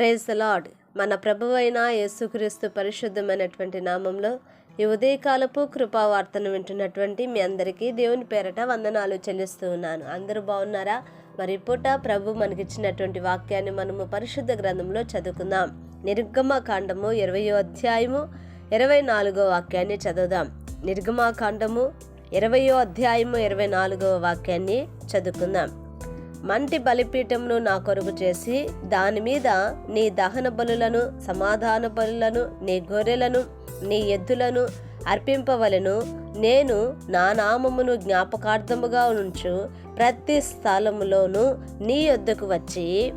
Praise lord మన ప్రభువైన యేసుక్రీస్తు పరిశుద్ధమైనటువంటి నామంలో ఈ ఉదయకాలపు కృపావార్తను వింటున్నటువంటి మీ అందరికీ దేవుని పేరట వందనాలు చెల్లిస్తూ ఉన్నాను. అందరూ బాగున్నారా? మరి పూట ప్రభు మనకిచ్చినటువంటి వాక్యాన్ని మనము పరిశుద్ధ గ్రంథంలో చదువుకుందాం. నిర్గమ కాండము ఇరవయో అధ్యాయము ఇరవై నాలుగో వాక్యాన్ని చదువుదాం. నిర్గమాకాండము ఇరవయో అధ్యాయము ఇరవై నాలుగవ వాక్యాన్ని చదువుకుందాం. మంటి బలిపీఠమును నా కొరకు చేసి దాని మీద నీ దహన బలులను సమాధాన బలులను నీ గొర్రెలను నీ ఎద్దులను అర్పింపవలను. నేను నా నామమును జ్ఞాపకార్థముగా ఉంచు. ప్రతి స్థలములోనూ నీ యొద్దకు వచ్చి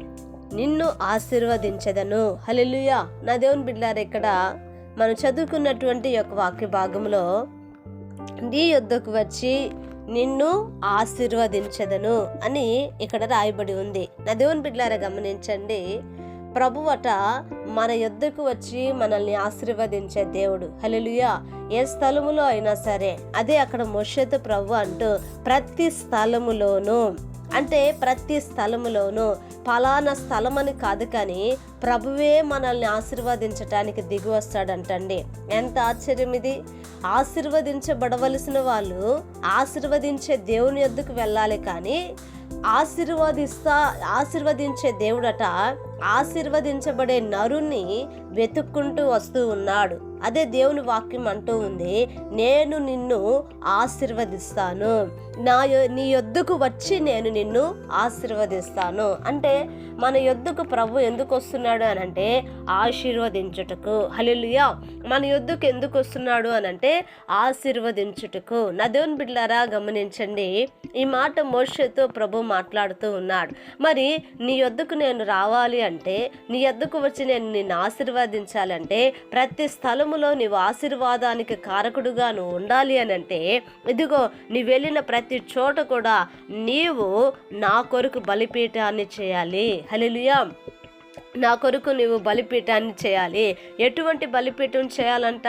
నిన్ను ఆశీర్వదించదను. హల్లెలూయా. నా దేవుని బిడ్డారు ఇక్కడ మనం చదువుకున్నటువంటి యొక్క వాక్య భాగంలో నీ యొద్దకు వచ్చి నిన్ను ఆశీర్వదించదను అని ఇక్కడ రాయబడి ఉంది. నా దేవుని బిడ్డారా గమనించండి. ప్రభువట మన యొద్దకు వచ్చి మనల్ని ఆశీర్వదించే దేవుడు. హల్లెలూయా. ఏ స్థలములో అయినా సరే అదే అక్కడ మొషత్ ప్రభు అంటూ ప్రతి స్థలములోనూ అంటే ప్రతి స్థలములోనూ ఫలానా స్థలం అని కాదు కానీ ప్రభువే మనల్ని ఆశీర్వదించటానికి దిగి వస్తాడంటండి. ఎంత ఆశ్చర్యం ఇది ఆశీర్వదించబడవలసిన వాళ్ళు ఆశీర్వదించే దేవుని ఎద్దుకు వెళ్ళాలి కానీ ఆశీర్వదిస్తా ఆశీర్వదించే దేవుడట ఆశీర్వదించబడే నరుణ్ణి వెతుక్కుంటూ వస్తూ ఉన్నాడు. అదే దేవుని వాక్యం అంటూ ఉంది నేను నిన్ను ఆశీర్వదిస్తాను. నా నీ యొద్దకు వచ్చి నేను నిన్ను ఆశీర్వదిస్తాను. అంటే మన యొద్దకు ప్రభు ఎందుకు వస్తున్నాడు అని అంటే ఆశీర్వదించుటకు. హల్లెలూయా. మన యొద్దకు ఎందుకు వస్తున్నాడు అని అంటే ఆశీర్వదించుటకు. నా దేవుని బిడ్డలారా గమనించండి. ఈ మాట మోషతో ప్రభు మాట్లాడుతూ ఉన్నాడు. మరి నీ యొద్దకు నేను రావాలి అంటే నీ యొద్దకు వచ్చి నేను నిన్ను ఆశీర్వదించాలంటే ప్రతి స్థలం స్థలములో నీవు ఆశీర్వాదానికి కారకుడుగా నువ్వు ఉండాలి అని అంటే ఇదిగో నీ వెళ్ళిన ప్రతి చోట కూడా నీవు నా కొరకు బలిపీఠాన్ని చేయాలి. హల్లెలూయా. నా కొరకు నువ్వు బలిపీఠాన్ని చేయాలి. ఎటువంటి బలిపీఠం చేయాలంట?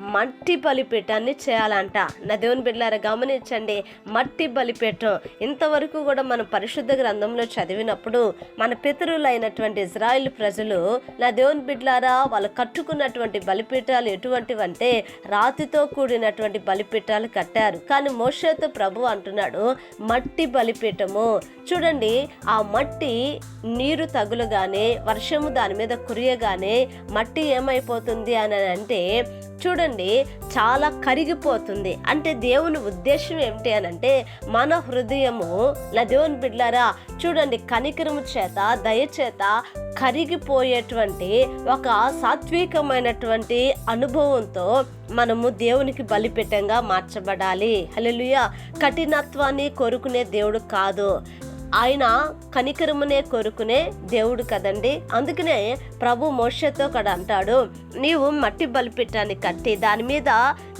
మట్టి బలిపీఠాన్ని చేయాలంట. నా దేవుని బిడ్డలారా గమనించండి. మట్టి బలిపీఠం. ఇంతవరకు కూడా మనం పరిశుద్ధ గ్రంథంలో చదివినప్పుడు మన పితరులైనటువంటి ఇజ్రాయిల్ ప్రజలు నా దేవుని బిడ్డలారా వాళ్ళు కట్టుకున్నటువంటి బలిపీఠాలు ఎటువంటివంటే రాతితో కూడినటువంటి బలిపీఠాలు కట్టారు. కానీ మోషేతో ప్రభు అంటున్నాడు మట్టి బలిపీఠము. చూడండి ఆ మట్టి నీరు తగులుగానే వర్షము దాని మీద కురియగానే మట్టి ఏమైపోతుంది అని అంటే చూడండి చాలా కరిగిపోతుంది. అంటే దేవుని ఉద్దేశం ఏమిటి అని అంటే మన హృదయము నా దేవుని బిడ్డారా చూడండి కనికరము చేత దయచేత కరిగిపోయేటువంటి ఒక సాత్వికమైనటువంటి అనుభవంతో మనము దేవునికి బలిపీఠంగా మార్చబడాలి. హల్లెలూయా! కఠినత్వాన్ని కోరుకునే దేవుడు కాదు. ఆయన కనికరమునే కోరుకునే దేవుడు కదండి. అందుకనే ప్రభు మోషతో కూడా అంటాడు నీవు మట్టి బలిపీఠాన్ని కట్టి దాని మీద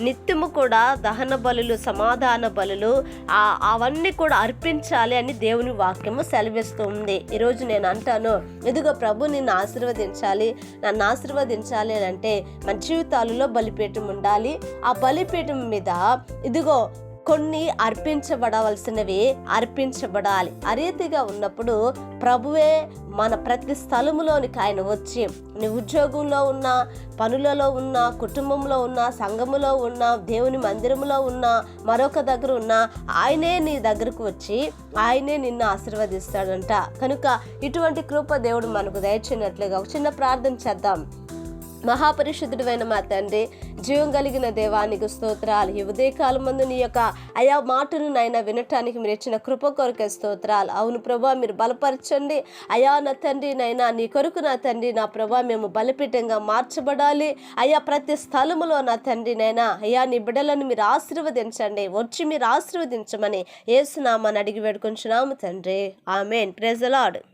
నిత్యము కూడా దహన బలులు సమాధాన బలులు అవన్నీ కూడా అర్పించాలి అని దేవుని వాక్యము సెలవిస్తుంది ఈరోజు నేను అంటాను ఇదిగో ప్రభు నిన్ను ఆశీర్వదించాలి. నన్ను ఆశీర్వదించాలి అని అంటే మన జీవితాలలో బలిపీఠం ఉండాలి. ఆ బలిపీఠం మీద ఇదిగో కొన్ని అర్పించబడవలసినవి అర్పించబడాలి. అరీతిగా ఉన్నప్పుడు ప్రభువే మన ప్రతి స్థలములోనికి ఆయన వచ్చి నీ ఉద్యోగంలో ఉన్న పనులలో ఉన్న కుటుంబంలో ఉన్న సంఘములో ఉన్న దేవుని మందిరంలో ఉన్న మరొక దగ్గర ఉన్న ఆయనే నీ దగ్గరకు వచ్చి ఆయనే నిన్ను ఆశీర్వదిస్తాడంట. కనుక ఇటువంటి కృప దేవుడు మనకు దయచినట్లుగా ఒక చిన్న ప్రార్థన చేద్దాం. మహాపరిశుద్ధుడైన మా తండ్రి జీవం కలిగిన దేవానికి స్తోత్రాలు. ఈ ఉదయకాలం మందు నీ యొక్క అయా మాటను నైనా వినటానికి మీరు ఇచ్చిన కృప కొరకే స్తోత్రాలు. అవును ప్రభా మీరు బలపరచండి. అయా నా తండ్రి నైనా నీ కొరకు నా తండ్రి నా ప్రభా మేము బలిపీఠంగా మార్చబడాలి. అయ్యా ప్రతి స్థలములో నా తండ్రి నైనా అయ్యా నీ బిడ్డలను మీరు ఆశీర్వదించండి. వచ్చి మీరు ఆశీర్వదించమని ఏసునామాని అడిగి వేడుకుంటున్నాము తండ్రి. ఆమెన్. ప్రెజలాడు